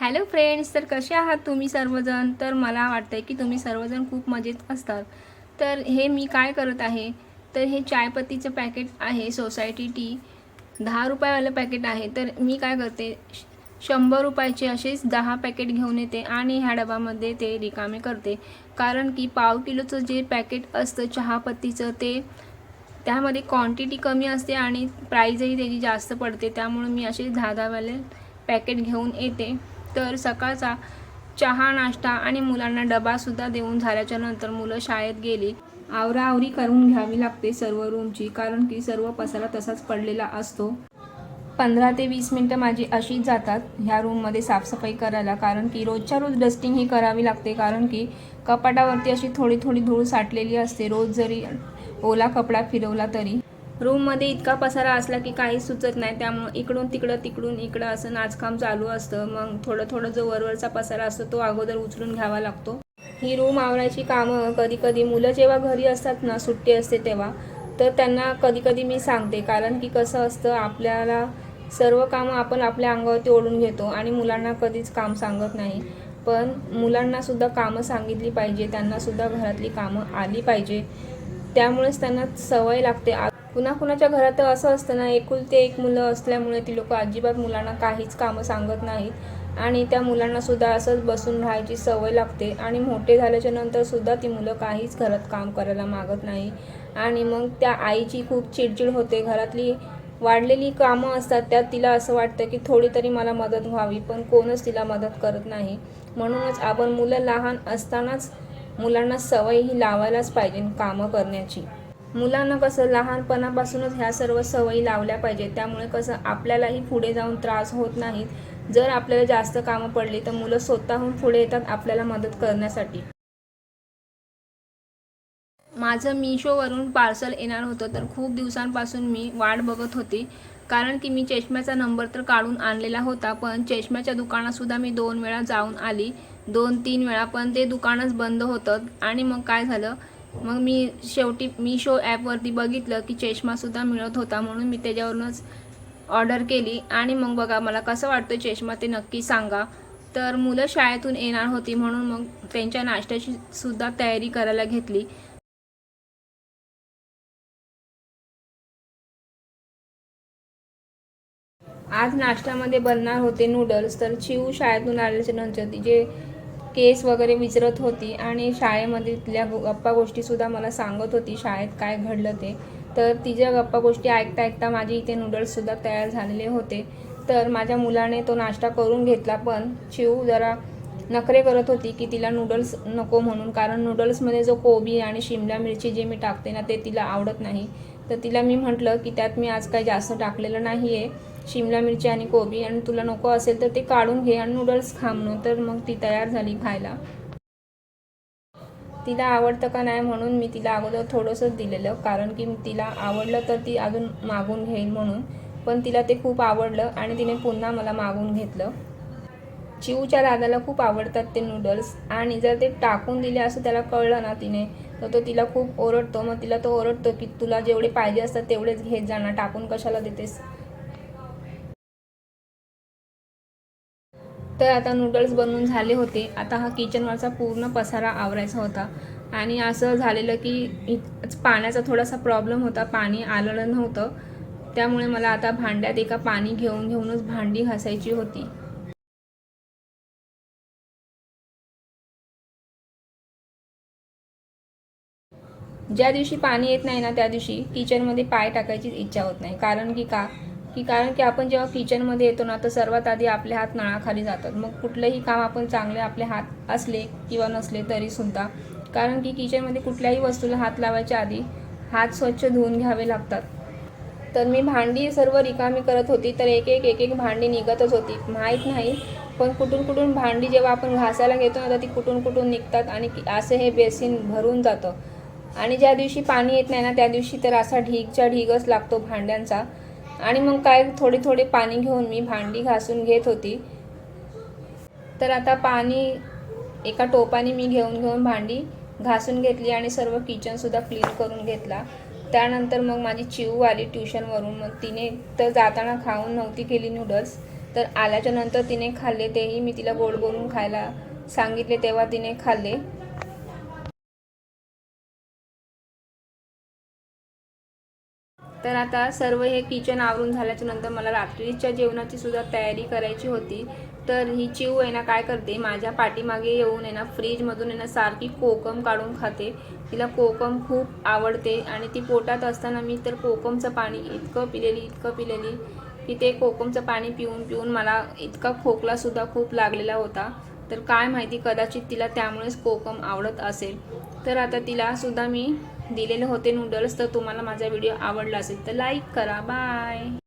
Hello friends तर कसे आहात तुम्ही सर्वजण? तर मला वाटतं आहे की तुम्ही सर्वजण खूप मजेत असतात. तर हे मी काय करत आहे? तर हे चायपत्तीचं पॅकेट आहे सोसायटी टी दहा रुपयावालं पॅकेट आहे. तर मी काय करते? श- शंभर रुपयाचे असेच दहा पॅकेट घेऊन येते आणि ह्या डब्यामध्ये ते रिकामे करते. कारण की पाव किलोचं जे पॅकेट असतं चहापत्तीचं ते त्यामध्ये क्वांटिटी कमी असते आणि प्राईजही त्याची जास्त पडते. त्यामुळे मी असे दहा दहावाले पॅकेट घेऊन येते. तर सकाळचा चहा नाश्ता आणि मुलांना डबासुद्धा देऊन झाल्याच्यानंतर मुलं शाळेत गेली. आवराआवरी करून घ्यावी लागते सर्व रूमची कारण की सर्व पसारा तसाच पडलेला असतो. पंधरा ते वीस मिनटं माझी अशीच जातात ह्या रूममध्ये साफसफाई करायला कारण की रोजच्या रोज डस्टिंग ही करावी लागते कारण की कपाटावरती अशी थोडी थोडी धूळ साठलेली असते रोज जरी ओला कपडा फिरवला तरी. रूममध्ये इतका पसारा असला की काहीच सुचत नाही. त्यामुळं इकडून तिकडं तिकडून इकडं असं नाचकाम चालू असतं. मग थोडं थोडं जो वरवरचा पसारा असतो तो अगोदर उचलून घ्यावा लागतो. ही रूम आवरायची कामं कधी कधी मुलं जेव्हा घरी असतात ना सुट्टी असते तेव्हा तर त्यांना कधी कधी मी सांगते. कारण की कसं असतं आपल्याला सर्व कामं आपण आपल्या अंगावरती ओढून घेतो आणि मुलांना कधीच काम सांगत नाही. पण मुलांनासुद्धा कामं सांगितली पाहिजे. त्यांनासुद्धा घरातली कामं आली पाहिजे. त्यामुळेच त्यांना सवय लागते. कुणाकुणाच्या कुणा कुणाच्या घरात तर असं असतं ना एकुलते एक मुलं असल्यामुळे ती लोक अजिबात मुलांना काहीच कामं सांगत नाहीत. आणि त्या मुलांना सुद्धा असंच बसून राहायची सवय लागते. आणि मोठे झाल्याच्यानंतर सुद्धा ती मुलं काहीच घरात काम करायला मागत नाही. आणि मग त्या आईची खूप चिडचिड होते. घरातली वाढलेली कामं असतात त्यात तिला असं वाटतं की थोडी तरी मला मदत व्हावी पण कोणच तिला मदत करत नाही. म्हणूनच आपण मुलं लहान असतानाच मुलांना सवय ही लावायलाच पाहिजे कामं करण्याची. मुलांना कसं लहानपणापासूनच ह्या सर्व सवयी लावल्या पाहिजे त्यामुळे कसं आपल्यालाही पुढे जाऊन त्रास होत नाहीत. जर आपल्याला जास्त कामं पडली तर मुलं स्वतःहून पुढे येतात आपल्याला मदत करण्यासाठी. माझं मिशोवरून पार्सल येणार होतं तर खूप दिवसांपासून मी वाट बघत होती. कारण की मी चष्म्याचा नंबर तर काढून आणलेला होता पण चष्म्याच्या दुकानातसुद्धा मी दोन वेळा जाऊन आली. दोन तीन वेळा पण ते दुकानच बंद होतं. आणि मग काय झालं? मग मी शेवटी मी शो ॲपवरती बघितलं की चष्मासुद्धा मिळत होता म्हणून मी त्याच्यावरूनच ऑर्डर केली. आणि मग बघा मला कसं वाटतं चष्मा ते नक्की सांगा. तर मुलं शाळेतून येणार होती म्हणून मग त्यांच्या नाश्त्याची सुद्धा तयारी करायला घेतली. आज नाश्त्यामध्ये बनणार होते नूडल्स तर चिऊ शाळेतून आल्याच्यानंतर तिचे केस वगैरे विचारत होती आणि शाळेमध्ये तिथल्या गप्पा गोष्टीसुद्धा मला सांगत होती शाळेत काय घडलं ते. तर तिच्या गप्पा गोष्टी ऐकता ऐकता माझे इथे नूडल्ससुद्धा तयार झालेले होते. तर माझ्या मुलाने तो नाश्ता करून घेतला पण शिव जरा नखरे करत होती की तिला नूडल्स नको म्हणून कारण नूडल्समध्ये जो कोबी आणि शिमला मिरची जे मी टाकते ना ते तिला आवडत नाही. तर तिला मी म्हटलं की त्यात मी आज काही जास्त टाकलेलं नाही आहे शिमला मिरची आणि कोबी आणि तुला नको असेल तर ते काढून घे आणि नूडल्स खा म्हणून. तर मग ती तयार झाली खायला. तिला आवडतं का नाही म्हणून मी तिला अगोदर थोडंसंच दिलेलं कारण की तिला आवडलं तर ती अजून मागून घेईल म्हणून. पण तिला ते खूप आवडलं आणि तिने पुन्हा मला मागून घेतलं. चिऊच्या दादाला खूप आवडतात ते नूडल्स आणि जर ते टाकून दिले असं त्याला कळलं ना तिने तर तो तिला खूप ओरडतो. मग तिला तो ओरडतो की तुला जेवढे पाहिजे असतात तेवढेच घेत जाणार टाकून कशाला देतेस? तर आता नूडल्स बनवून झाले होते. आता हा किचनवरचा पूर्ण पसारा आवरायचा होता. आणि असं झालेलं की पाण्याचा थोडासा प्रॉब्लेम होता. पाणी आलेलं नव्हतं. त्यामुळे मला आता भांड्यात एका पाणी घेऊन घेऊनच भांडी घासायची होती. ज्या दिवशी पाणी येत नाही ना त्या दिवशी किचनमध्ये पाय टाकायची इच्छा होत नाही. कारण की का? की कारण की आपण जेव्हा किचनमध्ये येतो ना तर सर्वात आधी आपले हात नळाखाली जातात. मग कुठलंही काम आपण चांगले आपले हात असले किंवा नसले तरीसुद्धा कारण की किचनमध्ये कुठल्याही वस्तूला हात लावायच्या आधी हात स्वच्छ धुवून घ्यावे लागतात. तर मी भांडी सर्व रिकामी करत होती तर एक एक एक एक भांडी निघतच होती. माहीत नाही पण कुठून कुठून भांडी जेव्हा आपण घासायला घेतो ना तर ती कुठून कुठून निघतात आणि असं हे बेसिन भरून जातं. आणि ज्या दिवशी पाणी येत नाही ना त्या दिवशी तर असा ढीगच्या ढीगच लागतो भांड्यांचा. आणि मग काय थोडे थोडे पाणी घेऊन मी भांडी घासून घेत होती. तर आता पाणी एका टोपाने मी घेऊन घेऊन भांडी घासून घेतली आणि सर्व किचनसुद्धा क्लीन करून घेतला. त्यानंतर मग माझी चिऊ आली ट्युशनवरून मग तिने तर जाताना खाऊन नव्हती केली नूडल्स तर आल्याच्यानंतर तिने खाल्ले तेही मी तिला गोड बोलून खायला सांगितले तेव्हा तिने खाल्ले. तर आता सर्व हे किचन आवरून झाल्याच्यानंतर मला रात्रीच्या जेवणाची सुद्धा तयारी करायची होती. तर ही चिव आहे ना काय करते? माझ्या पाठीमागे येऊन आहे ना फ्रीजमधून आहे ना सारखी कोकम काढून खाते. तिला कोकम खूप आवडते आणि ती पोटात असताना मी तर कोकमचं पाणी इतकं पिलेली इतकं पिलेली की ते कोकमचं पाणी पिऊन पिऊन मला इतका खोकलासुद्धा खूप लागलेला होता. तर काय माहिती कदाचित तिला त्यामुळेच कोकम आवडत असेल. तर आता तिलासुद्धा मी दिलेले होते नूडल्स तर तुम्हाला माझा व्हिडिओ आवडला असेल तर लाईक करा. बाय